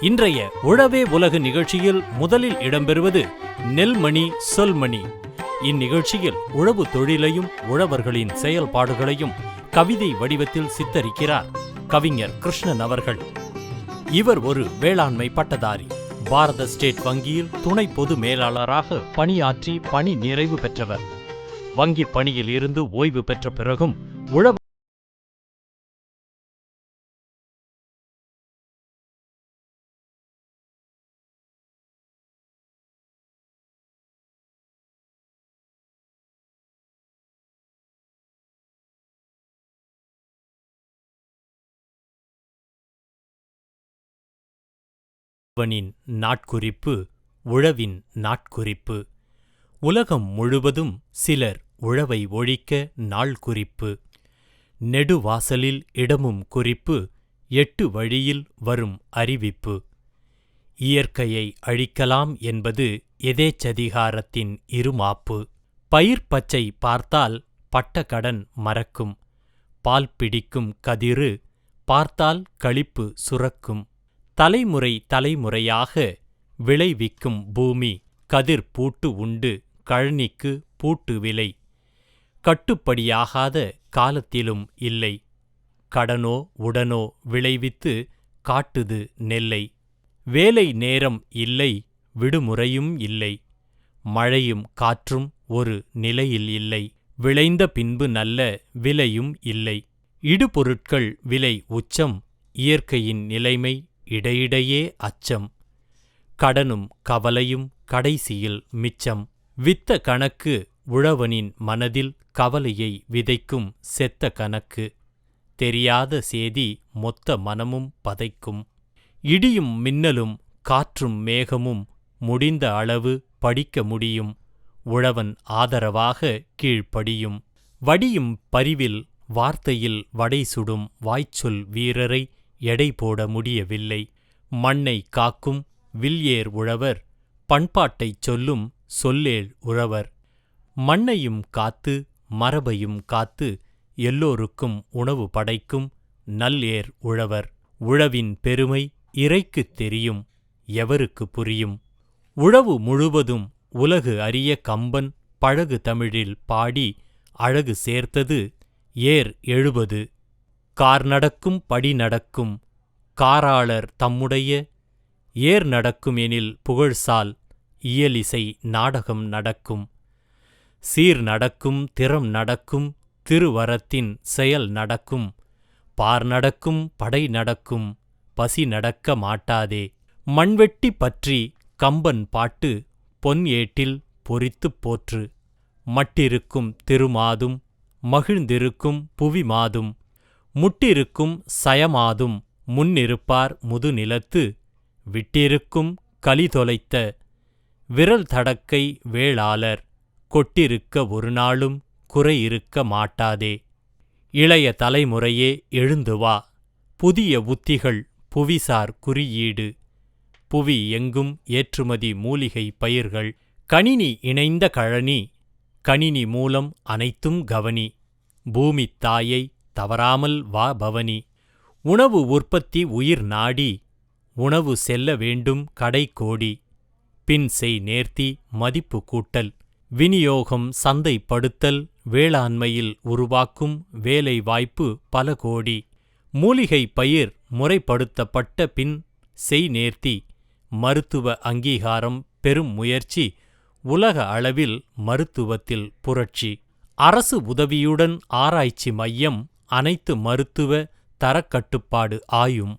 இன்றைய உழவே உலகு நிகழ்ச்சியில் முதலில் இடம்பெறுவது நெல்மணி சொல்மணி. இந்நிகழ்ச்சியில் உழவு தொழிலையும் உழவர்களின் செயல்பாடுகளையும் கவிதை வடிவத்தில் சித்தரிக்கிறார் கவிஞர் கிருஷ்ணன் அவர்கள். இவர் ஒரு வேளாண்மை பட்டதாரி. பாரத ஸ்டேட் வங்கியில் துணை பொது மேலாளராக பணியாற்றி பணி நிறைவு பெற்றவர். வங்கி பணியில் இருந்து ஓய்வு பெற்ற பிறகும் உழவு உழவனின் நாட்குறிப்பு உழவின் நாட்குறிப்பு. உலகம் முழுவதும் சிலர் உழவை ஒழிக்க நாள் குறிப்பு. நெடுவாசலில் இடமும் குறிப்பு எட்டு வழியில் வரும் அறிவிப்பு. இயற்கையை அழிக்கலாம் என்பது எதேச்சதிகாரத்தின் இருமாப்பு. பயிர் பச்சை பார்த்தால் பட்ட கடன் மறக்கும். பால் பிடிக்கும் கதிரு பார்த்தால் களிப்பு சுரக்கும். தலைமுறை தலைமுறையாக விளைவிக்கும் பூமி கதிர் பூட்டு உண்டு கழனிக்கு பூட்டு விலை. கட்டுப்படியாகாத காலத்திலும் இல்லை. கடனோ உடனோ விளைவித்து காட்டுது நெல்லை. வேலை நேரம் இல்லை விடுமுறையும் இல்லை. மழையும் காற்றும் ஒரு நிலையில் இல்லை. விளைந்த பின்பு நல்ல விலையும் இல்லை. இடுபொருட்கள் விலை உச்சம் இயற்கையின் நிலைமை இடையிடையே அச்சம். கடனும் கவலையும் கடைசியில் மிச்சம். வித்த கணக்கு உழவனின் மனதில் கவலையை விதைக்கும் செத்த கணக்கு. தெரியாத சேதி மொத்த மனமும் பதைக்கும். இடியும் மின்னலும் காற்றும் மேகமும் முடிந்த அளவு படிக்க முடியும். உழவன் ஆதரவாக கீழ்ப்படியும். வடியும் பரிவில் வார்த்தையில் வடை சுடும் வாய்ச்சொல் வீரரை எடை போட முடியவில்லை. மண்ணை காக்கும் வில்ஏர் உழவர் பண்பாட்டைச் சொல்லும் சொல்லேள் உழவர் மண்ணையும் காத்து மரபையும் காத்து எல்லோருக்கும் உணவு படைக்கும் நல்லேர் உழவர். உழவின் பெருமை இறைக்குத் தெரியும் எவருக்கு புரியும்? உழவு முழுவதும் உலகு அறிய கம்பன் பழகு தமிழில் பாடி அழகு சேர்த்தது ஏர் எழுபது. கார் நடக்கும் படி நடக்கும். காராளர் தம்முடைய ஏர் நடக்கும் எனில் புகழ்சால் இயலிசை நாடகம் நடக்கும். சீர் நடக்கும் திறம் நடக்கும் திருவரத்தின் செயல் நடக்கும். பார் நடக்கும் படை நடக்கும் பசி நடக்க மாட்டாதே. மண்வெட்டி பற்றி கம்பன் பாட்டு பொன் ஏட்டில் பொறித்துப் போற்று. மட்டிருக்கும் திருமாதும் மகிழ்ந்திருக்கும் புவிமாதும். முட்டிருக்கும் சயமாதும் முன்னிருப்பார் முதுநிலத்து விட்டிருக்கும் கலிதொலைத்த விரல் தடக்கை வேளாளர் கொட்டிருக்க ஒரு நாளும் குறையிருக்க மாட்டாதே. இளைய தலைமுறையே எழுந்து வா புதிய உத்திகள் புவிசார் குறியீடு. புவி எங்கும் ஏற்றுமதி மூலிகை பயிர்கள் கணினி இணைந்த கழனி கணினி மூலம் அனைத்தும் கவனி. பூமித் தாயை தவறாமல் வா பவனி. உணவு உற்பத்தி உயிர் நாடி உணவு செல்ல வேண்டும் கடை கோடி. பின் செய் நேர்த்தி மதிப்பு கூட்டல். விநியோகம் சந்தைப்படுத்தல் வேளாண்மையில் உருவாக்கும் வேலை வாய்ப்பு பல கோடி. மூலிகை பயிர் முறைப்படுத்தப்பட்ட பின் செய் நேர்த்தி மருத்துவ அங்கீகாரம் பெரும் முயற்சி உலக அளவில் மருத்துவத்தில் புரட்சி. அரசு உதவியுடன் ஆராய்ச்சி மையம் அனைத்து மருத்துவ தரக்கட்டுப்பாடு ஆயும்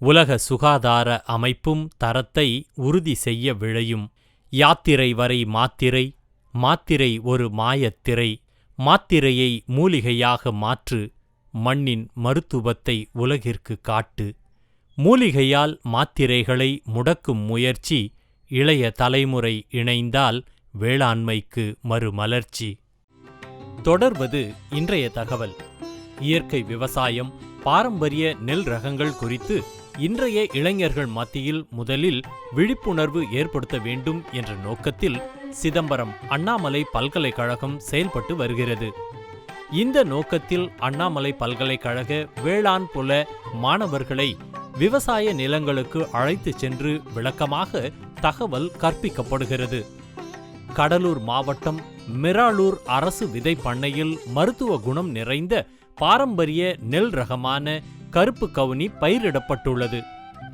உலக சுகாதார அமைப்பும் தரத்தை உறுதி செய்ய விழையும். யாத்திரை வரை மாத்திரை மாத்திரை ஒரு மாயத்திரை மாத்திரையை மூலிகையாக மாற்று மண்ணின் மருத்துவத்தை உலகிற்கு காட்டு. மூலிகையால் மாத்திரைகளை முடக்கும் முயற்சி இளைய தலைமுறை இணைந்தால் வேளாண்மைக்கு மறுமலர்ச்சி. தொடர்வது இன்றைய தகவல். இயற்கை விவசாயம் பாரம்பரிய நெல் ரகங்கள் குறித்து இன்றைய இளைஞர்கள் மத்தியில் முதலில் விழிப்புணர்வு ஏற்படுத்த வேண்டும் என்ற நோக்கத்தில் சிதம்பரம் அண்ணாமலை பல்கலைக்கழகம் செயல்பட்டு வருகிறது. இந்த நோக்கத்தில் அண்ணாமலை பல்கலைக்கழக வேளாண் புல மாணவர்களை விவசாய நிலங்களுக்கு அழைத்துச் சென்று விளக்கமாக தகவல் கற்பிக்கப்படுகிறது. கடலூர் மாவட்டம் மிராளூர் அரசு விதை பண்ணையில் மருத்துவ குணம் நிறைந்த பாரம்பரிய நெல் ரகமான கருப்பு கவுனி பயிரிடப்பட்டுள்ளது.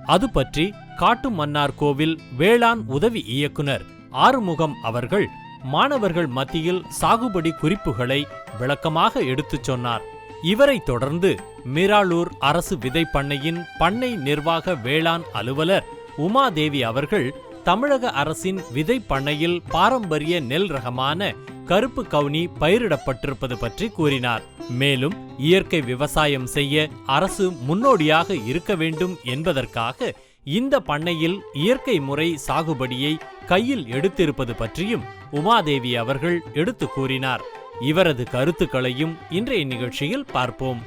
அது பற்றி காட்டு மன்னார் கோவில் வேளாண் உதவி இயக்குனர் ஆறுமுகம் அவர்கள் மாணவர்கள் மத்தியில் சாகுபடி குறிப்புகளை விளக்கமாக எடுத்துச் சொன்னார். இவரைத் தொடர்ந்து மிராளூர் அரசு விதை பண்ணையின் பண்ணை நிர்வாக வேளாண் அலுவலர் உமாதேவி அவர்கள் தமிழக அரசின் விதை பண்ணையில் பாரம்பரிய நெல் ரகமான கருப்பு கவுனி பயிரிடப்பட்டிருப்பது பற்றி கூறினார். மேலும் இயற்கை விவசாயம் செய்ய அரசு முன்னோடியாக இருக்க வேண்டும் என்பதற்காக இந்த பண்ணையில் இயற்கை முறை சாகுபடியை கையில் எடுத்திருப்பது பற்றியும் உமாதேவி அவர்கள் எடுத்து கூறினார். இவரது கருத்துக்களையும் இன்றைய நிகழ்ச்சியில் பார்ப்போம்.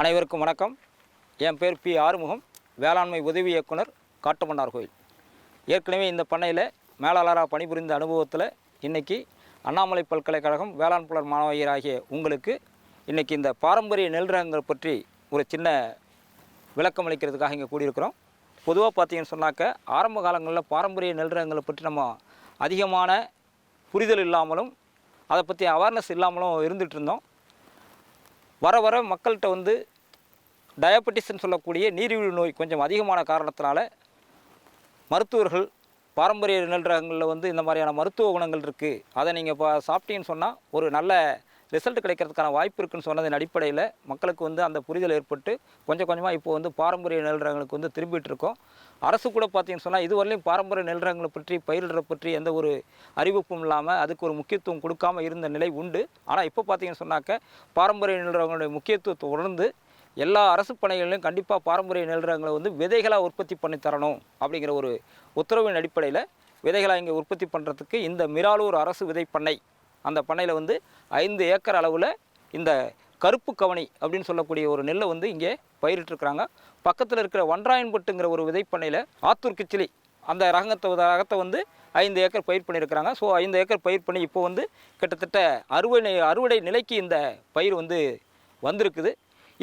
அனைவருக்கும் வணக்கம். என் பேர் பி ஆறுமுகம் வேளாண்மை உதவி இயக்குனர் காட்டுமன்னார் கோயில். ஏற்கனவே இந்த பண்ணையில் மேலாளராக பணிபுரிந்த அனுபவத்தில் இன்றைக்கி அண்ணாமலை பல்கலைக்கழகம் வேளாண் புலர் மாணவியராகிய உங்களுக்கு இன்றைக்கி இந்த பாரம்பரிய நெல் ரகங்கள் பற்றி ஒரு சின்ன விளக்கம் அளிக்கிறதுக்காக இங்கே கூடியிருக்கிறோம். பொதுவாக பார்த்தீங்கன்னு சொன்னாக்க ஆரம்ப காலங்களில் பாரம்பரிய நெல் ரகங்களை பற்றி நம்ம அதிகமான புரிதல் இல்லாமலும் அதை பற்றி அவேர்னஸ் இல்லாமலும் இருந்துகிட்டு இருந்தோம் வர வர மக்கள்கிட்ட வந்து டயபெட்டிஸ்ன்னு சொல்லக்கூடிய நீரிழிவு நோய் கொஞ்சம் அதிகமான காரணத்தினால மருத்துவர்கள் பாரம்பரிய நிலங்களில் வந்து இந்த மாதிரியான மருத்துவ குணங்கள் இருக்குது அதை நீங்கள் இப்போ சாப்பிட்டீங்கன்னு சொன்னால் ஒரு நல்ல ரிசல்ட் கிடைக்கிறதுக்கான வாய்ப்பு இருக்குன்னு சொன்னதன் அடிப்படையில் மக்களுக்கு வந்து அந்த புரிதல் ஏற்பட்டு கொஞ்சம் கொஞ்சமாக இப்போ வந்து பாரம்பரிய நெல் ரகங்களுக்கு வந்து திரும்பிட்டு இருக்கோம். அரசு கூட பார்த்தீங்கன்னு சொன்னால் இதுவரையிலும் பாரம்பரிய நெல் ரகங்களை பற்றி பயிரிடுற பற்றி எந்த ஒரு அறிவிப்பும் இல்லாமல் அதுக்கு ஒரு முக்கியத்துவம் கொடுக்காம இருந்த நிலை உண்டு. ஆனால் இப்போ பார்த்தீங்கன்னு சொன்னாக்க பாரம்பரிய நெல் ரகங்களுடைய முக்கியத்துவத்தை உணர்ந்து எல்லா அரசு பணிகளிலும் கண்டிப்பாக பாரம்பரிய நெல் ரகங்களை வந்து விதைகளாக உற்பத்தி பண்ணி தரணும் அப்படிங்கிற ஒரு உத்தரவின் அடிப்படையில் விதைகளாக இங்கே உற்பத்தி பண்ணுறதுக்கு இந்த மிராலூர் அரசு விதை பண்ணை அந்த பண்ணையில் வந்து ஐந்து ஏக்கர் அளவில் இந்த கருப்பு கவனி அப்படின்னு சொல்லக்கூடிய ஒரு நெல்லை வந்து இங்கே பயிரிட்டிருக்கிறாங்க. பக்கத்தில் இருக்கிற ஒன்றாயன்பட்டுங்கிற ஒரு விதைப்பண்ணையில் ஆத்தூர் கிச்சிலி அந்த ரகத்தை ரகத்தை வந்து ஐந்து ஏக்கர் பயிர் பண்ணியிருக்கிறாங்க. ஸோ ஐந்து ஏக்கர் பயிர் பண்ணி இப்போ வந்து கிட்டத்தட்ட அறுவடை அறுவடை நிலைக்கு இந்த பயிர் வந்து வந்திருக்குது.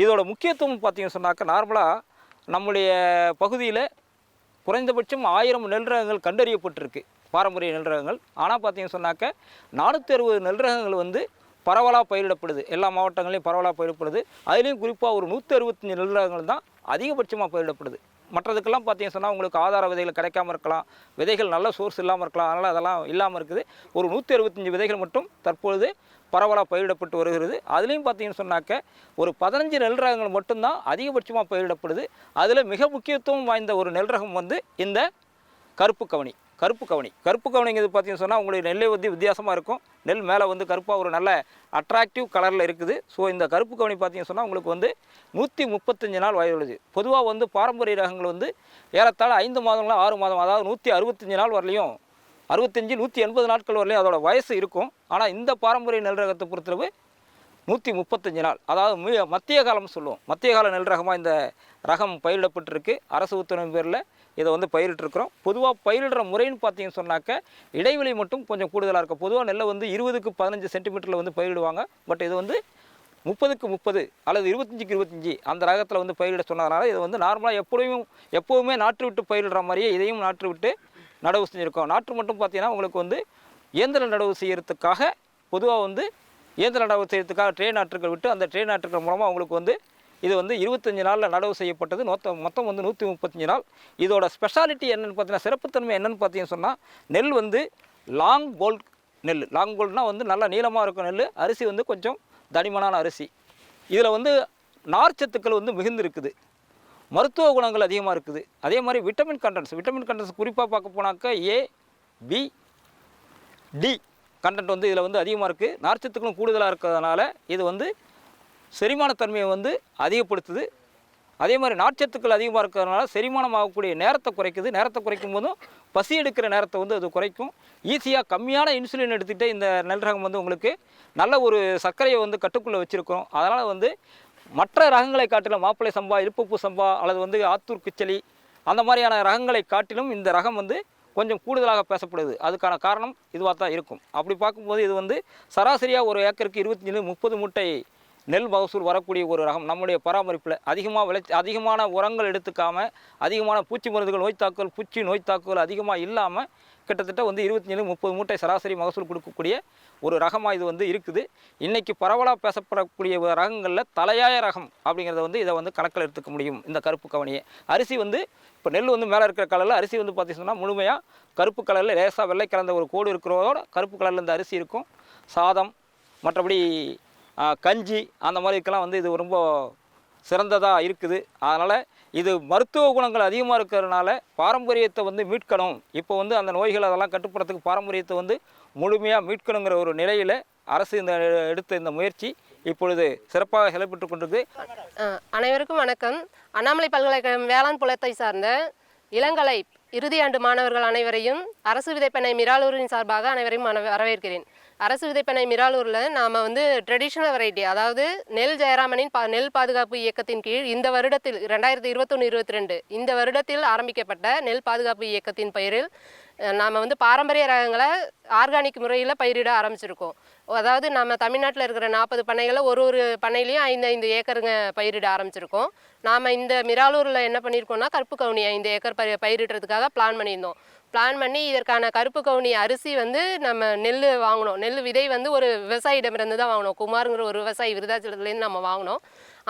இதோட முக்கியத்துவம் பார்த்தீங்கன்னு சொன்னாக்க நார்மலாக நம்முடைய பகுதியில் குறைந்தபட்சம் ஆயிரம் நெல் ரகங்கள் கண்டறியப்பட்டிருக்கு. பாரம்பரிய நெல் ரகங்கள் ஆனால் பார்த்தீங்கன்னு சொன்னாக்க நானூற்றி அறுபது நெல் ரகங்கள் வந்து பரவலாக பயிரிடப்படுது. எல்லா மாவட்டங்களையும் பரவலாக பயிரிடப்படுது. அதுலேயும் குறிப்பாக ஒரு நூற்றி அறுபத்தஞ்சு நெல் ரகங்கள் தான் அதிகபட்சமாக பயிரிடப்படுது. மற்றதுக்கெல்லாம் பார்த்தீங்கன்னு சொன்னால் உங்களுக்கு ஆதார விதைகள் கிடைக்காம இருக்கலாம் விதைகள் நல்ல சோர்ஸ் இல்லாமல் இருக்கலாம் அதனால் அதெல்லாம் இல்லாமல் இருக்குது. ஒரு நூற்றி அறுபத்தஞ்சு விதைகள் மட்டும் தற்பொழுது பரவலாக பயிரிடப்பட்டு வருகிறது. அதுலேயும் பார்த்தீங்கன்னு சொன்னாக்க ஒரு பதினஞ்சு நெல் ரகங்கள் மட்டும்தான் அதிகபட்சமாக பயிரிடப்படுது. அதில் மிக முக்கியத்துவம் வாய்ந்த ஒரு நெல் ரகம் வந்து இந்த கருப்பு கவனி. கருப்பு கவனி. கருப்பு கவனிங்கிறது பார்த்தீங்கன்னு சொன்னால் உங்களுக்கு நெல்லை வந்து வித்தியாசமாக இருக்கும். நெல் மேலே வந்து கருப்பாக ஒரு நல்ல அட்ராக்டிவ் கலரில் இருக்குது. ஸோ இந்த கருப்பு கவனி பார்த்தீங்கன்னு சொன்னால் உங்களுக்கு வந்து நூற்றி முப்பத்தஞ்சு நாள் வயதுள்ளது பொதுவாக வந்து பாரம்பரிய ரகங்கள் வந்து ஏறத்தாழ ஐந்து மாதங்களா ஆறு மாதம் அதாவது நூற்றி அறுபத்தஞ்சு நாள் வரலையும் அறுபத்தஞ்சு நூற்றி எண்பது நாட்கள் வரலையும் அதோட வயசு இருக்கும். ஆனால் இந்த பாரம்பரிய நெல் ரகத்தை பொறுத்தளவு நூற்றி முப்பத்தஞ்சு நாள். அதாவது மத்திய காலம்னு சொல்லுவோம். மத்திய கால நெல் ரகமாக இந்த ரகம் பயிரிடப்பட்டிருக்கு. அரசு உத்தரவு பேரில் இதை வந்து பயிரிட்டிருக்கிறோம். பொதுவாக பயிரிடுற முறைன்னு பார்த்தீங்கன்னு சொன்னாக்க இடைவெளி மட்டும் கொஞ்சம் கூடுதலாக இருக்கும். பொதுவாக நெல்லை வந்து இருபதுக்கு பதினஞ்சு சென்டிமீட்டரில் வந்து பயிரிடுவாங்க. பட் இது வந்து முப்பதுக்கு முப்பது அல்லது இருபத்தஞ்சிக்கு இருபத்தஞ்சி அந்த ரகத்தில் வந்து பயிரிட சொன்னதுனால இது வந்து நார்மலாக எப்பொழுதும் எப்போவுமே நாற்று விட்டு பயிரிடுற மாதிரியே இதையும் நாற்று விட்டு நடவு செஞ்சுருக்கோம். நாற்று மட்டும் பார்த்தீங்கன்னா உங்களுக்கு வந்து இயந்திர நடவு செய்கிறதுக்காக பொதுவாக வந்து இயந்திர நடவு செய்கிறதுக்காக ட்ரெயின் நாற்றுகள் விட்டு அந்த ட்ரெயின் நாற்றுகள் மூலமாக உங்களுக்கு வந்து இது வந்து இருபத்தஞ்சு நாளில் நடவு செய்யப்பட்டது. நோத்த மொத்தம் வந்து நூற்றி முப்பத்தஞ்சு நாள். இதோட ஸ்பெஷாலிட்டி என்னென்னு பார்த்தீங்கன்னா சிறப்புத்தன்மை என்னென்னு பார்த்தீங்கன்னு சொன்னால் நெல் வந்து லாங் போல்ட் நெல். லாங் கோல்ட்னால் வந்து நல்லா நீளமாக இருக்கும் நெல் அரிசி வந்து கொஞ்சம் தடிமனான அரிசி. இதில் வந்து நார்ச்சத்துக்கள் வந்து மிகுந்து இருக்குது மருத்துவ குணங்கள் அதிகமாக இருக்குது. அதே மாதிரி விட்டமின் கண்டென்ட்ஸ் விட்டமின் கண்டென்ட்ஸ் குறிப்பாக பார்க்க போனாக்கா ஏ பி டி கண்டென்ட் வந்து இதில் வந்து அதிகமாக இருக்குது நார்ச்சத்துக்களும் கூடுதலாக இருக்கிறதுனால இது வந்து செரிமானத்தன்மையை வந்து அதிகப்படுத்துது. அதே மாதிரி நார்ச்சத்துக்கள் அதிகமாக இருக்கிறதுனால செரிமானம் ஆகக்கூடிய நேரத்தை குறைக்குது. நேரத்தை குறைக்கும் போதும் பசி எடுக்கிற நேரத்தை வந்து அது குறைக்கும். ஈஸியாக கம்மியான இன்சுலின் எடுத்துக்கிட்டே இந்த நெல் ரகம் வந்து உங்களுக்கு நல்ல ஒரு சர்க்கரையை வந்து கட்டுக்குள்ளே வச்சுருக்கோம் அதனால் வந்து மற்ற ரகங்களை காட்டிலும் மாப்பிள்ளை சம்பா இருப்புப்பு சம்பா அல்லது வந்து ஆத்தூர் கிச்சலி அந்த மாதிரியான ரகங்களை காட்டிலும் இந்த ரகம் வந்து கொஞ்சம் கூடுதலாக பேசப்படுது. அதுக்கான காரணம் இதுவாக தான் இருக்கும். அப்படி பார்க்கும்போது இது வந்து சராசரியாக ஒரு ஏக்கருக்கு இருபத்தஞ்சு முப்பது மூட்டை நெல் மகசூல் வரக்கூடிய ஒரு ரகம். நம்முடைய பராமரிப்பில் அதிகமாக விளைச்சி அதிகமான உரங்கள் எடுத்துக்காமல் அதிகமான பூச்சி மருந்துகள் நோய் தாக்குதல் பூச்சி நோய் தாக்குதல் அதிகமாக இல்லாமல் கிட்டத்தட்ட வந்து இருபத்தஞ்சு முப்பது மூட்டை சராசரி மகசூல் கொடுக்கக்கூடிய ஒரு ரகமாக இது வந்து இருக்குது. இன்றைக்கி பரவலாக பேசப்படக்கூடிய ரகங்களில் தலையாய ரகம் அப்படிங்கிறத வந்து இதை வந்து கணக்கில் எடுத்துக்க முடியும் இந்த கருப்பு கவனியை. அரிசி வந்து இப்போ நெல் வந்து மேலே இருக்கிற கலரில் அரிசி வந்து பார்த்தீங்கன்னா முழுமையாக கருப்பு கலரில் லேசாக வெள்ளை கலந்த ஒரு கோடு இருக்கிறதோட கருப்பு கலரில் இந்த அரிசி இருக்கும். சாதம் மற்றபடி கஞ்சி அந்த மாதிரிக்கெல்லாம் வந்து இது ரொம்ப சிறந்ததாக இருக்குது. அதனால் இது மருத்துவ குணங்கள் அதிகமாக இருக்கிறதுனால பாரம்பரியத்தை வந்து மீட்கணும். இப்போ வந்து அந்த நோய்கள் அதெல்லாம் கட்டுப்படுறதுக்கு பாரம்பரியத்தை வந்து முழுமையாக மீட்கணுங்கிற ஒரு நிலையில் அரசு இந்த எடுத்த இந்த முயற்சி இப்பொழுது சிறப்பாக செயல்பட்டு கொண்டிருக்கு. அனைவருக்கும் வணக்கம். அண்ணாமலை பல்கலைக்கழகம் வேளாண் புலத்தை சார்ந்த இளங்கலை இறுதியாண்டு மாணவர்கள் அனைவரையும் அரசு விதைப்பண்ணை மிராலூரின் சார்பாக அனைவரையும் வரவேற்கிறேன். அரசு விதைப்பனை மிராலூரில் நாம் வந்து ட்ரெடிஷ்னல் வெரைட்டி அதாவது நெல் ஜெயராமனின் பா நெல் பாதுகாப்பு இயக்கத்தின் கீழ் இந்த வருடத்தில் ரெண்டாயிரத்தி இருபத்தொன்று இருபத்தி ரெண்டு இந்த வருடத்தில் ஆரம்பிக்கப்பட்ட நெல் பாதுகாப்பு இயக்கத்தின் பெயரில் நாம் வந்து பாரம்பரிய ரகங்களை ஆர்கானிக் முறையில் பயிரிட ஆரம்பிச்சிருக்கோம். அதாவது நம்ம தமிழ்நாட்டில் இருக்கிற நாற்பது பண்ணைகளை ஒரு ஒரு பண்ணையிலையும் ஐந்து ஐந்து ஏக்கருங்க பயிரிட ஆரம்பிச்சிருக்கோம். நாம் இந்த மிராலூரில் என்ன பண்ணியிருக்கோம்னா கருப்பு கவுனி ஐந்து ஏக்கர் பயிரிடுறதுக்காக பிளான் பண்ணியிருந்தோம். பிளான் பண்ணி இதற்கான கருப்பு கவுனி அரிசி வந்து நம்ம நெல் வாங்கினோம் நெல் விதை வந்து ஒரு விவசாயிடமிருந்து தான் வாங்கினோம் குமாருங்கிற ஒரு விவசாயி விருதாச்சலத்துலேருந்து நம்ம வாங்கினோம்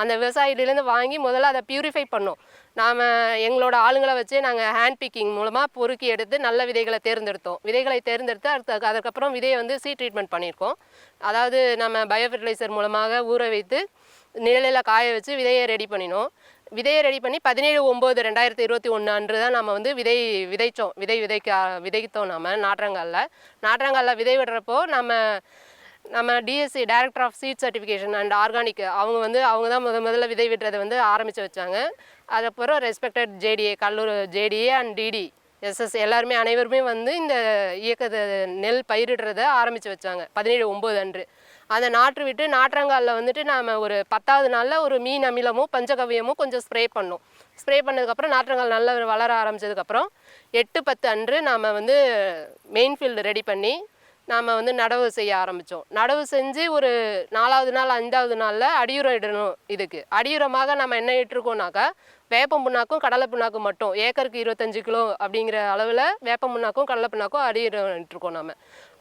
அந்த விவசாயிலேருந்து வாங்கி முதல்ல அதை பியூரிஃபை பண்ணோம் நாம் எங்களோட ஆளுங்களை வச்சே நாங்கள் ஹேண்ட் பிக்கிங் மூலமாக பொறுக்கி எடுத்து நல்ல விதைகளை தேர்ந்தெடுத்தோம். விதைகளை தேர்ந்தெடுத்து அடுத்து அதுக்கப்புறம் விதையை வந்து சீ ட்ரீட்மெண்ட் பண்ணியிருக்கோம். அதாவது நம்ம பயோ ஃபெர்டிலைசர் மூலமாக ஊற வைத்து நிழலில் காய வச்சு விதையை ரெடி பண்ணினோம். விதையை ரெடி பண்ணி பதினேழு ஒம்பது ரெண்டாயிரத்தி இருபத்தி ஒன்று அன்று தான் நம்ம வந்து விதை விதைச்சோம். விதை விதைக்க விதைத்தோம் நம்ம நாற்றங்காலில். நாற்றங்காலில் விதை விடுறப்போ நம்ம நம்ம TSC director of seed certification and organic அவங்க வந்து அவங்க தான் முத முதல்ல விதை விடுறதை வந்து ஆரம்பித்து வச்சாங்க. அதுக்கப்புறம் respected JDA Kallur JDA and DD SS எல்லாருமே அனைவருமே வந்து இந்த இயக்கத்தை நெல் பயிரிடுறதை ஆரம்பித்து வச்சாங்க. பதினேழு ஒம்பது அன்று. அதை நாற்று விட்டு நாற்றங்காலில் வந்துட்டு நாம் ஒரு பத்தாவது நாளில் ஒரு மீன் அமிலமும் பஞ்சகவியமோ கொஞ்சம் ஸ்ப்ரே பண்ணோம் ஸ்ப்ரே பண்ணதுக்கப்புறம் நாற்றங்கால் நல்லா வளர ஆரம்பிச்சதுக்கப்புறம் எட்டு பத்து அன்று நாம் வந்து மெயின் ஃபீல்டு ரெடி பண்ணி நாம் வந்து நடவு செய்ய ஆரம்பித்தோம் நடவு செஞ்சு ஒரு நாலாவது நாள் அஞ்சாவது நாளில் அடியுரம் இடணும் இதுக்கு. அடியுரமாக நம்ம என்ன இட்டிருக்கோம்னாக்கா வேப்பம் புண்ணாக்கும் கடலை புண்ணாக்கும் மட்டும். ஏக்கருக்கு இருபத்தஞ்சு கிலோ அப்படிங்கிற அளவில் வேப்பம் புண்ணாக்கும் கடலை புண்ணாக்கும் அடியுரம் இட்டிருக்கோம் நம்ம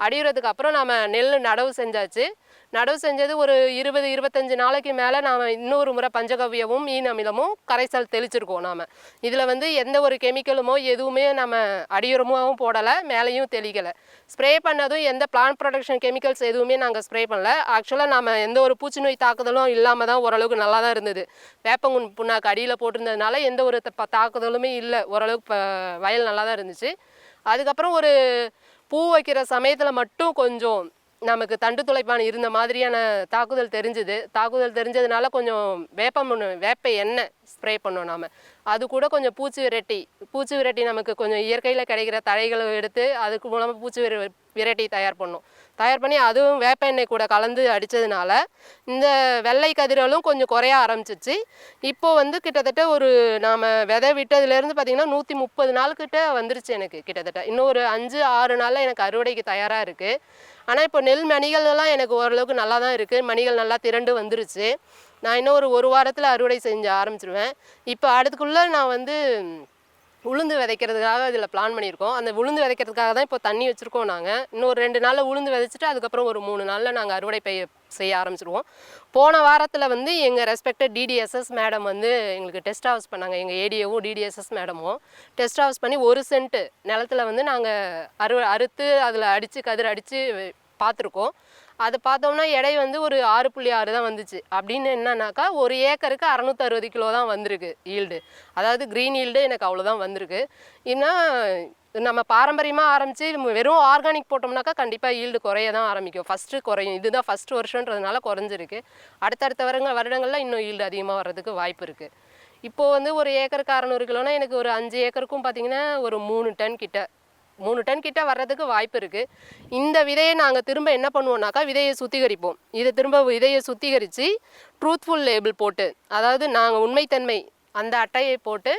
அடியுரத்துக்கு அப்புறம் நம்ம நெல் நடவு செஞ்சாச்சு. நடவு செஞ்சது ஒரு இருபது இருபத்தஞ்சு நாளைக்கு மேலே நாம் இன்னொரு முறை பஞ்சகவ்யமும் மீன் அமிலமும் கரைசல் தெளிச்சிருக்கோம் நாம். இதில் வந்து எந்த ஒரு கெமிக்கலுமோ எதுவுமே நம்ம அடியுரமாகவும் போடலை மேலேயும் தெளிக்கலை. ஸ்ப்ரே பண்ணதும் எந்த பிளான்ட் ப்ரொடக்ஷன் கெமிக்கல்ஸ் எதுவுமே நாங்கள் ஸ்ப்ரே பண்ணல. ஆக்சுவலாக நாம் எந்த ஒரு பூச்சி நோய் தாக்குதலும் இல்லாமல் தான் ஓரளவுக்கு நல்லா தான் இருந்தது. வேப்பங்குன் புண்ணாக்கு அடியில் போட்டிருந்ததுனால எந்த ஒரு த- தாக்குதலுமே இல்லை. ஓரளவுக்கு வயல் நல்லா தான் இருந்துச்சு. அதுக்கப்புறம் ஒரு பூ வைக்கிற சமயத்தில் மட்டும் கொஞ்சம் நமக்கு தண்டு துளைப்பான் இருந்த மாதிரியான தாக்குதல் தெரிஞ்சுது. தாக்குதல் தெரிஞ்சதுனால கொஞ்சம் வேப்பம் ஒண்ணு- வேப்ப எண்ணெய் ஸ்ப்ரே பண்ணோம் நாம். அது கூட கொஞ்சம் பூச்சி விரட்டி பூச்சி விரட்டி நமக்கு கொஞ்சம் இயற்கையில் கிடைக்கிற தழைகளை எடுத்து அதுக்கு மூலமாக பூச்சி விர விரட்டி தயார் பண்ணோம். தயார் பண்ணி அதுவும் வேப்ப எண்ணெய் கூட கலந்து அடித்ததுனால இந்த வெள்ளை கதிர்களும் கொஞ்சம் குறைய ஆரம்பிச்சிச்சு. இப்போது வந்து கிட்டத்தட்ட ஒரு நாம் விதை விட்டதுலேருந்து பார்த்திங்கன்னா நூற்றி முப்பது நாள்கிட்ட வந்துருச்சு எனக்கு கிட்டத்தட்ட. இன்னும் ஒரு அஞ்சு ஆறு நாளில் எனக்கு அறுவடைக்கு தயாராக இருக்குது ஆனால் இப்போ நெல் மணிகள் எல்லாம் எனக்கு ஓரளவுக்கு நல்லா தான் இருக்குது மணிகள் நல்லா திரண்டு வந்துருச்சு. நான் இன்னும் ஒரு ஒரு வாரத்தில் அறுவடை செஞ்சு ஆரம்பிச்சிருவேன். இப்போ அடுத்துக்குள்ளே நான் வந்து உளுந்து விதைக்கிறதுக்காக இதில் பிளான் பண்ணியிருக்கோம். அந்த உளுந்து விதைக்கிறதுக்காக தான் இப்போ தண்ணி வச்சுருக்கோம் நாங்கள் இன்னும் ஒரு ரெண்டு நாளில் உளுந்து விதைச்சிட்டு அதுக்கப்புறம் ஒரு மூணு நாளில் நாங்கள் அறுவடை பெய்ய செய்ய ஆரம்பிச்சிடுவோம். போன வாரத்தில் வந்து எங்கள் ரெஸ்பெக்டட் டிடிஎஸ்எஸ் மேடம் வந்து எங்களுக்கு டெஸ்ட் ஹவுஸ் பண்ணாங்க. எங்கள் ஏடிஏவும் டிடிஎஸ்எஸ் மேடமும் டெஸ்ட் ஹவுஸ் பண்ணி ஒரு சென்ட்டு நிலத்துல வந்து நாங்கள் அறு அறுத்து அதில் அடித்து கதிர் அடித்து பார்த்துருக்கோம் அது பார்த்தோம்னா எடை வந்து ஒரு ஆறு புள்ளி ஆறு தான் வந்துச்சு. அப்படின்னு என்னன்னாக்கா ஒரு ஏக்கருக்கு அறநூற்றி அறுபது கிலோ தான் வந்திருக்கு ஈல்டு. அதாவது க்ரீன் ஈல்டு எனக்கு அவ்வளோதான் வந்திருக்கு. இன்னும் நம்ம பாரம்பரியமாக ஆரம்பித்து வெறும் ஆர்கானிக் போட்டோம்னாக்கா கண்டிப்பாக ஈல்டு குறைய தான் ஆரம்பிக்கும். ஃபஸ்ட்டு குறையும். இதுதான் ஃபஸ்ட் வருஷன்றதுனால குறைஞ்சிருக்கு. அடுத்தடுத்த வருங்க வருடங்களில் இன்னும் ஈல்டு அதிகமாக வர்றதுக்கு வாய்ப்பு இருக்குது இப்போது வந்து ஒரு ஏக்கருக்கு அறநூறு கிலோனா எனக்கு ஒரு அஞ்சு ஏக்கருக்கும் பார்த்தீங்கன்னா ஒரு மூணு டன் கிட்ட மூணு டன் கிட்ட வர்றதுக்கு வாய்ப்பு இருக்குது இந்த விதையை நாங்கள் திரும்ப என்ன பண்ணுவோம்னாக்கா விதையை சுத்திகரிப்போம். இதை திரும்ப விதையை சுத்திகரித்து ட்ரூத்ஃபுல் லேபிள் போட்டு அதாவது நாங்கள் உண்மைத்தன்மை அந்த அட்டையை போட்டு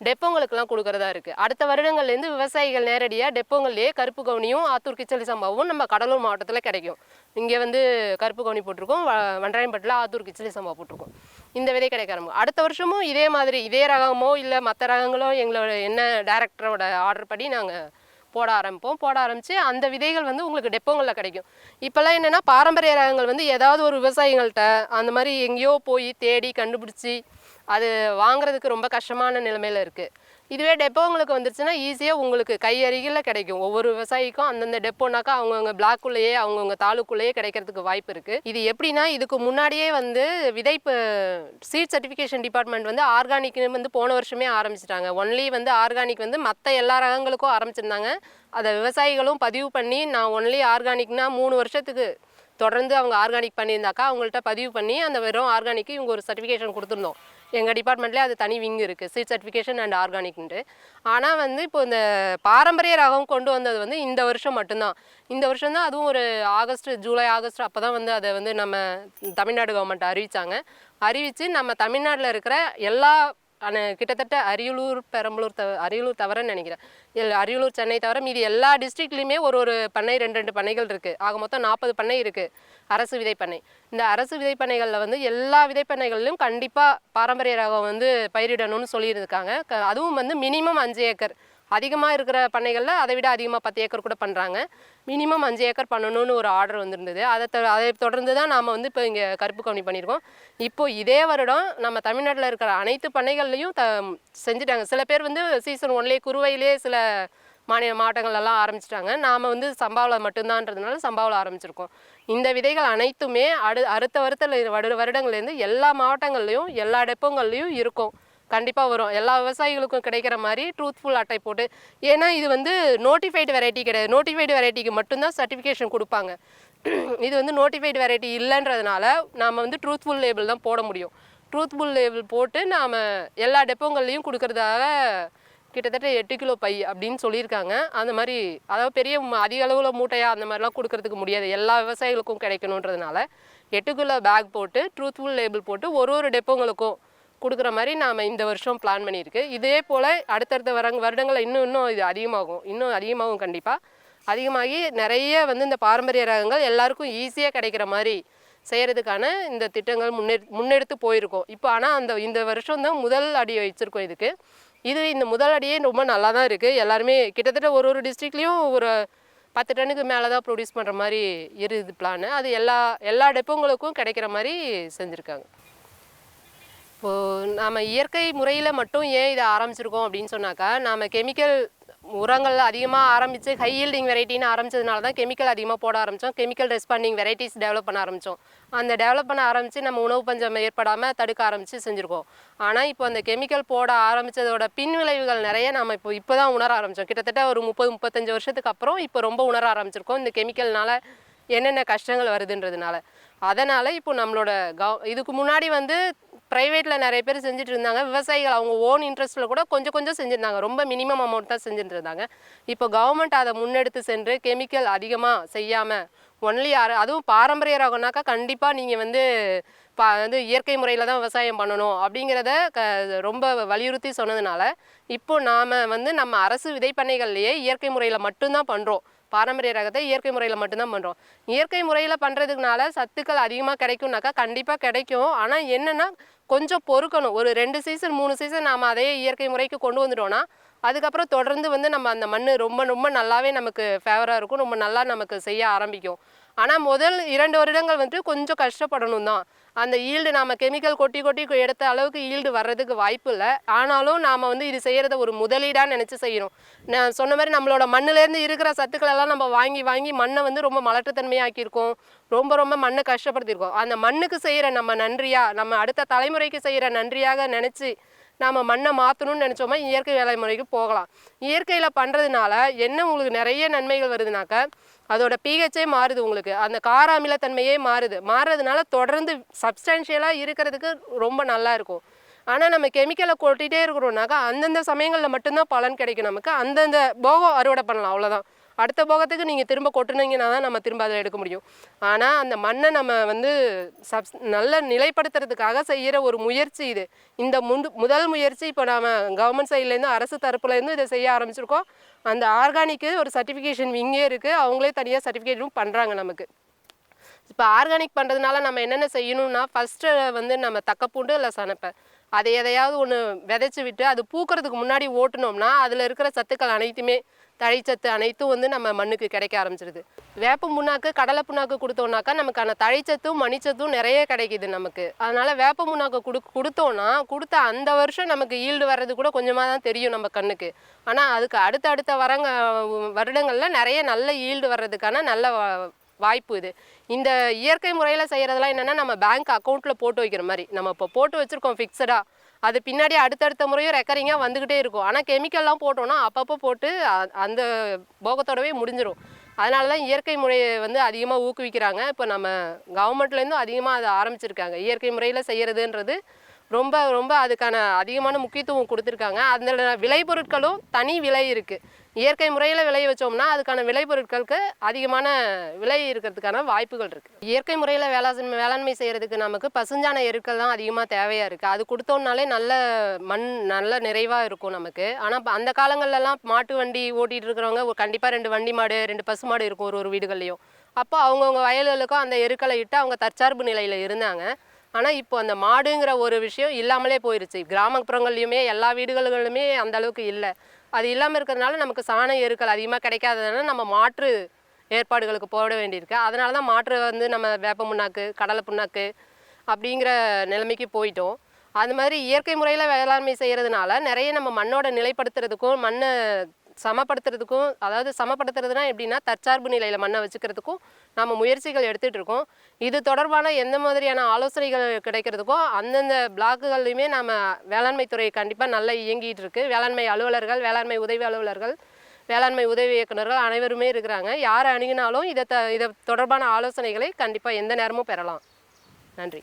டெப்போங்களுக்கெல்லாம் கொடுக்குறதா இருக்குது அடுத்த வருடங்கள்லேருந்து விவசாயிகள் நேரடியாக டெப்போங்கள்லேயே கருப்பு கவுனியும் ஆத்தூர் கிச்சலி சம்பாவும் நம்ம கடலூர் மாவட்டத்தில் கிடைக்கும். இங்கே வந்து கருப்பு கவுனி போட்டிருக்கோம் வ- வண்டாயம்பட்டில் ஆத்தூர் கிச்சலி சம்பா போட்டிருக்கோம். இந்த விதை கிடைக்க ஆரம்பிக்கும் அடுத்த வருஷமும் இதே மாதிரி இதே ரகமோ இல்லை மற்ற ரகங்களோ எங்களோட என்ன டேரக்டரோட ஆர்டர் படி நாங்கள் போட ஆரம்பிப்போம். போட ஆரம்பித்து அந்த விதைகள் வந்து உங்களுக்கு டெப்போங்களில் கிடைக்கும். இப்போல்லாம் என்னென்னா பாரம்பரிய ரகங்கள் வந்து ஏதாவது ஒரு விவசாயிகள்கிட்ட அந்த மாதிரி எங்கேயோ போய் தேடி கண்டுபிடிச்சி அது வாங்குறதுக்கு ரொம்ப கஷ்டமான நிலைமையில் இருக்குது இதுவே டெப்போங்களுக்கு வந்துருச்சுன்னா ஈஸியாக உங்களுக்கு கை அருகில் கிடைக்கும். ஒவ்வொரு விவசாயிக்கும் அந்தந்த டெப்போனாக்கா அவங்கவுங்க பிளாக்குள்ளேயே அவங்கவுங்க தாலுக்குள்ளேயே கிடைக்கிறதுக்கு வாய்ப்பு இருக்குது இது எப்படின்னா இதுக்கு முன்னாடியே வந்து விதைப்பு சீட் சர்டிஃபிகேஷன் டிபார்ட்மெண்ட் வந்து ஆர்கானிக்னு வந்து போன வருஷமே ஆரம்பிச்சிட்டாங்க. ஒன்லி வந்து ஆர்கானிக் வந்து மற்ற எல்லா ரகங்களுக்கும் ஆரம்பிச்சிருந்தாங்க. அதை விவசாயிகளும் பதிவு பண்ணி நான் ஒன்லி ஆர்கானிக்னா மூணு வருஷத்துக்கு தொடர்ந்து அவங்க ஆர்கானிக் பண்ணியிருந்தாக்கா அவங்கள்ட்ட பதிவு பண்ணி அந்த வெறும் ஆர்கானிக்கு இவங்க ஒரு சர்டிஃபிகேஷன் கொடுத்துருந்தோம். எங்கள் டிபார்ட்மெண்ட்லேயே அது தனி விங் இருக்குது சீட் சர்டிஃபிகேஷன் அண்ட் ஆர்கானிக்ன்ட்டு ஆனால் வந்து இப்போ இந்த பாரம்பரிய ரகம் கொண்டு வந்தது வந்து இந்த வருஷம் மட்டும்தான். இந்த வருஷம் தான் அதுவும் ஒரு ஆகஸ்ட் ஜூலை ஆகஸ்ட் அப்போ தான் வந்து அதை வந்து நம்ம தமிழ்நாடு கவர்மெண்ட் அறிவித்தாங்க அறிவித்து நம்ம தமிழ்நாட்டில் இருக்கிற எல்லா ஆனால் கிட்டத்தட்ட அரியலூர் பெரம்பலூர் தவ அரியலூர் தவிரன்னு நினைக்கிறேன். எல் அரியலூர் சென்னை தவிர மீதி எல்லா டிஸ்ட்ரிக்ட்லேயுமே ஒரு ஒரு பண்ணை ரெண்டு ரெண்டு பண்ணைகள் இருக்குது ஆக மொத்தம் நாற்பது பண்ணை இருக்குது அரசு விதைப்பண்ணை. இந்த அரசு விதைப்பண்ணைகளில் வந்து எல்லா விதைப்பண்ணைகளிலும் கண்டிப்பாக பாரம்பரிய ரகம் வந்து பயிரிடணும்னு சொல்லியிருக்காங்க. க- அதுவும் வந்து மினிமம் அஞ்சு ஏக்கர். அதிகமாக இருக்கிற பண்ணைகளில் அதை விட அதிகமாக பத்து ஏக்கர் கூட பண்ணுறாங்க மினிமம் அஞ்சு ஏக்கர் பண்ணணும்னு ஒரு ஆர்டர் வந்திருந்தது. அதை த- அதை தொடர்ந்து தான் நாம் வந்து இப்போ இங்கே கருப்பு கவனி பண்ணியிருக்கோம் இப்போது இதே வருடம் நம்ம தமிழ்நாட்டில் இருக்கிற அனைத்து பண்ணைகள்லையும் த செஞ்சுட்டாங்க. சில பேர் வந்து சீசன் ஒன்லேயே குறுவையிலே சில மாநில மாவட்டங்கள்லாம் ஆரம்பிச்சிட்டாங்க. நாம் வந்து சம்பாவில் மட்டும்தான்றதுனால சம்பாவில் ஆரம்பிச்சிருக்கோம். இந்த விதைகள் அனைத்துமே அடு அடுத்த வருடத்தில் வரு வருடங்கள்லேருந்து எல்லா மாவட்டங்கள்லையும் எல்லா டெப்போங்கள்லையும் இருக்கும். கண்டிப்பாக வரும். எல்லா விவசாயிகளுக்கும் கிடைக்கிற மாதிரி ட்ரூத்ஃபுல் அட்டை போட்டு ஏன்னா இது வந்து நோட்டிஃபைடு வெரைட்டி கிடையாது. நோட்டிஃபைடு வெரைட்டிக்கு மட்டும்தான் சர்டிஃபிகேஷன் கொடுப்பாங்க. இது வந்து நோட்டிஃபைடு வெரைட்டி இல்லைன்றதுனால நாம் வந்து ட்ரூத்ஃபுல் லேபிள் தான் போட முடியும். ட்ரூத்ஃபுல் லேபிள் போட்டு நாம் எல்லா டெப்போங்கள்லையும் கொடுக்கறதாக கிட்டத்தட்ட எட்டு கிலோ பை அப்படின்னு சொல்லியிருக்காங்க. அந்த மாதிரி அதாவது பெரிய ம- அதிக அளவில் மூட்டையாக அந்த மாதிரிலாம் கொடுக்கறதுக்கு முடியாது. எல்லா விவசாயிகளுக்கும் கிடைக்கணுன்றதுனால எட்டு கிலோ பேக் போட்டு ட்ரூத்ஃபுல் லேபிள் போட்டு ஒரு ஒரு டெப்போங்களுக்கும் கொடுக்குற மாதிரி நாம் இந்த வருஷம் பிளான் பண்ணியிருக்கு. இதே போல் அடுத்தடுத்த வர வருடங்களில் இன்னும் இன்னும் இது அதிகமாகும். இன்னும் அதிகமாகும் கண்டிப்பாக அதிகமாகி நிறைய வந்து இந்த பாரம்பரிய ரகங்கள் எல்லாருக்கும் ஈஸியாக கிடைக்கிற மாதிரி செய்கிறதுக்கான இந்த திட்டங்கள் முன்னெ முன்னெடுத்து போயிருக்கோம். இப்போ ஆனால் அந்த இந்த வருஷம் தான் முதல் அடி வச்சுருக்கோம் இதுக்கு. இது இந்த முதல் அடியே ரொம்ப நல்லா தான் இருக்குது எல்லாருமே கிட்டத்தட்ட ஒரு ஒரு டிஸ்ட்ரிக்ட்லேயும் ஒரு பத்து டன்னுக்கு மேலே தான் ப்ரொடியூஸ் பண்ணுற மாதிரி இருக்குது பிளான் அது எல்லா எல்லா டெப்போங்களுக்கும் கிடைக்கிற மாதிரி செஞ்சுருக்காங்க. இப்போது நாம் இயற்கை முறையில் மட்டும் ஏன் இதை ஆரம்பிச்சிருக்கோம் அப்படின்னு சொன்னாக்கா நாம் கெமிக்கல் உரங்கள் அதிகமாக ஆரம்பித்து ஹை yielding வெரைட்டின்னு ஆரம்பிச்சதுனால தான் கெமிக்கல் அதிகமாக போட ஆரம்பித்தோம் கெமிக்கல் ரெஸ்பாண்டிங் வெரைட்டிஸ் டெவலப் பண்ண ஆரம்பித்தோம் அந்த டெவலப் பண்ண ஆரம்பித்து நம்ம உணவு பஞ்சம் ஏற்படாமல் தடுக்க ஆரம்பித்து செஞ்சுருக்கோம். ஆனால் இப்போ அந்த கெமிக்கல் போட ஆரம்பித்ததோட பின் விளைவுகள் நிறைய நம்ம இப்போ இப்போ தான் உணர ஆரம்பித்தோம் கிட்டத்தட்ட ஒரு முப்பது முப்பத்தஞ்சு வருஷத்துக்கு அப்புறம் இப்போ ரொம்ப உணர ஆரம்பிச்சிருக்கோம் இந்த கெமிக்கல்னால் என்னென்ன கஷ்டங்கள் வருதுன்றதுனால. அதனால் இப்போ நம்மளோட கவ இதுக்கு முன்னாடி வந்து ப்ரைவேட்டில் நிறைய பேர் செஞ்சுட்டு இருந்தாங்க விவசாயிகள் அவங்க ஓன் இன்ட்ரெஸ்ட்டில் கூட கொஞ்சம் கொஞ்சம் செஞ்சுருந்தாங்க. ரொம்ப மினிமம் அமௌண்ட் தான் செஞ்சுட்டு இருந்தாங்க இப்போ கவர்மெண்ட் அதை முன்னெடுத்து சென்று கெமிக்கல் அதிகமாக செய்யாமல் ஒன்லி அதுவும் பாரம்பரிய ரகம்னாக்கா கண்டிப்பாக நீங்கள் வந்து பா வந்து இயற்கை முறையில் தான் விவசாயம் பண்ணணும் அப்படிங்கிறத க ரொம்ப வலியுறுத்தி சொன்னதுனால இப்போ நாம் வந்து நம்ம அரசு விதைப்பண்ணைகள்லேயே இயற்கை முறையில் மட்டும்தான் பண்ணுறோம் பாரம்பரிய ரகத்தை இயற்கை முறையில் மட்டும்தான் பண்ணுறோம் இயற்கை முறையில் பண்ணுறதுக்குனால சத்துக்கள் அதிகமாக கிடைக்கும்னாக்கா கண்டிப்பாக கிடைக்கும். ஆனால் என்னென்னா கொஞ்சம் பொறுக்கணும். ஒரு ரெண்டு சீசன் மூணு சீசன் நாம் அதே இயற்கை முறைக்கு கொண்டு வந்துட்டோம்னா அதுக்கப்புறம் தொடர்ந்து வந்து நம்ம அந்த மண் ரொம்ப ரொம்ப நல்லாவே நமக்கு ஃபேவராக இருக்கும். ரொம்ப நல்லா நமக்கு செய்ய ஆரம்பிக்கும். ஆனால் முதல் இரண்டு வருடங்கள் வந்துட்டு கொஞ்சம் கஷ்டப்படணும் தான் அந்த ஈல்டு நாம் கெமிக்கல் கொட்டி கொட்டி எடுத்த அளவுக்கு ஈல்டு வர்றதுக்கு வாய்ப்பு இல்லை. ஆனாலும் நாம் வந்து இது செய்கிறத ஒரு முதலீடாக நினச்சி செய்யணும். நான் சொன்ன மாதிரி நம்மளோட மண்ணுலேருந்து இருக்கிற சத்துக்களெல்லாம் நம்ம வாங்கி வாங்கி மண்ணை வந்து ரொம்ப மலட்டுத்தன்மையாக்கியிருக்கோம். ரொம்ப ரொம்ப மண்ணை கஷ்டப்படுத்தியிருக்கோம். அந்த மண்ணுக்கு செய்கிற நம்ம நன்றியாக நம்ம அடுத்த தலைமுறைக்கு செய்கிற நன்றியாக நினச்சி நாம் மண்ணை மாற்றணும்னு நினச்சோமா இயற்கை வேலை முறைக்கு போகலாம். இயற்கையில் பண்ணுறதுனால என்ன உங்களுக்கு நிறைய நன்மைகள் வருதுனாக்க அதோட பிஹெச்சே மாறுது உங்களுக்கு. அந்த கார அமிலத்தன்மையே மாறுது. மாறுறதுனால தொடர்ந்து சப்ஸ்டான்ஷியலாக இருக்கிறதுக்கு ரொம்ப நல்லா இருக்கும். ஆனால் நம்ம கெமிக்கலை கொட்டிகிட்டே இருக்கிறோம்னாக்கா அந்தந்த சமயங்களில் மட்டும்தான் பலன் கிடைக்கும் நமக்கு. அந்தந்த போகம் அறுவடை பண்ணலாம் அவ்வளோதான் அடுத்த போகத்துக்கு நீங்கள் திரும்ப கொட்டுனீங்கன்னா தான் நம்ம திரும்ப அதை எடுக்க முடியும். ஆனால் அந்த மண்ணை நம்ம வந்து சப்ஸ் நல்ல நிலைப்படுத்துறதுக்காக செய்கிற ஒரு முயற்சி இது. இந்த முன் முதல் முயற்சி இப்போ நாம் கவர்மெண்ட் சைட்லேருந்து அரசு தரப்புலேருந்து இதை செய்ய ஆரம்பிச்சிருக்கோம். அந்த ஆர்கானிக்கு ஒரு சர்டிஃபிகேஷன் இங்கே இருக்குது அவங்களே தனியாக சர்டிஃபிகேட்டும் பண்ணுறாங்க நமக்கு. இப்போ ஆர்கானிக் பண்ணுறதுனால நம்ம என்னென்ன செய்யணும்னா ஃபஸ்ட்டு வந்து நம்ம தக்கப்பூண்டு இல்லை சனப்பை. அதை எதையாவது ஒன்று விதைச்சி விட்டு அது பூக்கிறதுக்கு முன்னாடி ஓட்டுனோம்னா அதில் இருக்கிற சத்துக்கள் அனைத்துமே தழைச்சத்து அனைத்தும் வந்து நம்ம மண்ணுக்கு கிடைக்க ஆரம்பிச்சிருது. வேப்ப புண்ணாக்கு கடலை புண்ணாக்கு கொடுத்தோம்னாக்கா நமக்கான தழைச்சத்தும் மணிச்சத்தும் நிறைய கிடைக்குது நமக்கு. அதனால் வேப்ப புண்ணாக்கு கொடு கொடுத்தோன்னா கொடுத்த அந்த வருஷம் நமக்கு ஈல்டு வர்றது கூட கொஞ்சமாக தான் தெரியும் நம்ம கண்ணுக்கு. ஆனால் அதுக்கு அடுத்த அடுத்த வரங்க வருடங்களில் நிறைய நல்ல ஈல்டு வர்றதுக்கான நல்ல வாய்ப்பு இது. இந்த இயற்கை முறையில் செய்கிறதெல்லாம் என்னென்னா நம்ம பேங்க் அக்கௌண்ட்டில் போட்டு வைக்கிற மாதிரி. நம்ம இப்போ போட்டு வச்சுருக்கோம் ஃபிக்ஸடாக அது பின்னாடி அடுத்தடுத்த முறையும் ரெக்கரிங்காக வந்துக்கிட்டே இருக்கும். ஆனால் கெமிக்கல்லாம் போட்டோன்னா அப்பப்போ போட்டு அந்த போகத்தோடவே முடிஞ்சிடும் அதனால தான் இயற்கை முறையை வந்து அதிகமாக ஊக்குவிக்கிறாங்க. இப்போ நம்ம கவர்மெண்ட்லேருந்தும் அதிகமாக அதை ஆரம்பிச்சிருக்காங்க. இயற்கை முறையில் செய்கிறதுன்றது ரொம்ப ரொம்ப அதுக்கான அதிகமான முக்கியத்துவம் கொடுத்துருக்காங்க. அதில் விளைபொருட்களும் தனி விலை இருக்குது இயற்கை முறையில் விளைய வச்சோம்னா அதுக்கான விளைபொருட்களுக்கு அதிகமான விலை இருக்கிறதுக்கான வாய்ப்புகள் இருக்குது இயற்கை முறையில் வேளாண் வேளாண்மை செய்கிறதுக்கு நமக்கு பசுஞ்சான எருக்கள் தான் அதிகமாக தேவையாக இருக்குது அது கொடுத்தோம்னாலே நல்ல மண் நல்ல நிறைவாக இருக்கும் நமக்கு. ஆனால் அந்த காலங்கள்லலாம் மாட்டு வண்டி ஓட்டிகிட்டு இருக்கிறவங்க கண்டிப்பாக ரெண்டு வண்டி மாடு ரெண்டு பசு மாடு இருக்கும் ஒரு ஒரு வீடுகள்லையும். அப்போ அவங்கவுங்க வயல்களுக்கும் அந்த எருக்களை இட்டு அவங்க தற்சார்பு நிலையில் இருந்தாங்க. ஆனால் இப்போ அந்த மாடுங்கிற ஒரு விஷயம் இல்லாமலே போயிருச்சு. கிராமப்புறங்கள்லையுமே எல்லா வீடுகளுமே அந்த அளவுக்கு இல்லை. அது இல்லாமல் இருக்கிறதுனால நமக்கு சாண எருக்கள் அதிகமாக கிடைக்காததுனால நம்ம மாற்று ஏற்பாடுகளுக்கு போட வேண்டியிருக்கு. அதனால தான் மாற்று வந்து நம்ம வேப்ப புண்ணாக்கு கடலை புண்ணாக்கு அப்படிங்கிற நிலைமைக்கு போயிட்டோம். அது மாதிரி இயற்கை முறையில் வேளாண்மை செய்கிறதுனால நிறைய நம்ம மண்ணோட நிலைப்படுத்துறதுக்கும் மண்ணை சமப்படுத்துறதுக்கும் அதாவது சமப்படுத்துறதுனா எப்படின்னா தற்சார்பு நிலையில் மண்ணை வச்சுக்கிறதுக்கும் நம்ம முயற்சிகள் எடுத்துகிட்டு இருக்கோம். இது தொடர்பான எந்த மாதிரியான ஆலோசனைகள் கிடைக்கிறதுக்கும் அந்தந்த பிளாக்குகள்லையுமே நம்ம வேளாண்மை துறை கண்டிப்பாக நல்லா இயங்கிட்டு இருக்கு. வேளாண்மை அலுவலர்கள் வேளாண்மை உதவி அலுவலர்கள் வேளாண்மை உதவி இயக்குநர்கள் அனைவருமே இருக்கிறாங்க. யார் அணுகினாலும் இதை த இதை தொடர்பான ஆலோசனைகளை கண்டிப்பாக எந்த நேரமும் பெறலாம். நன்றி.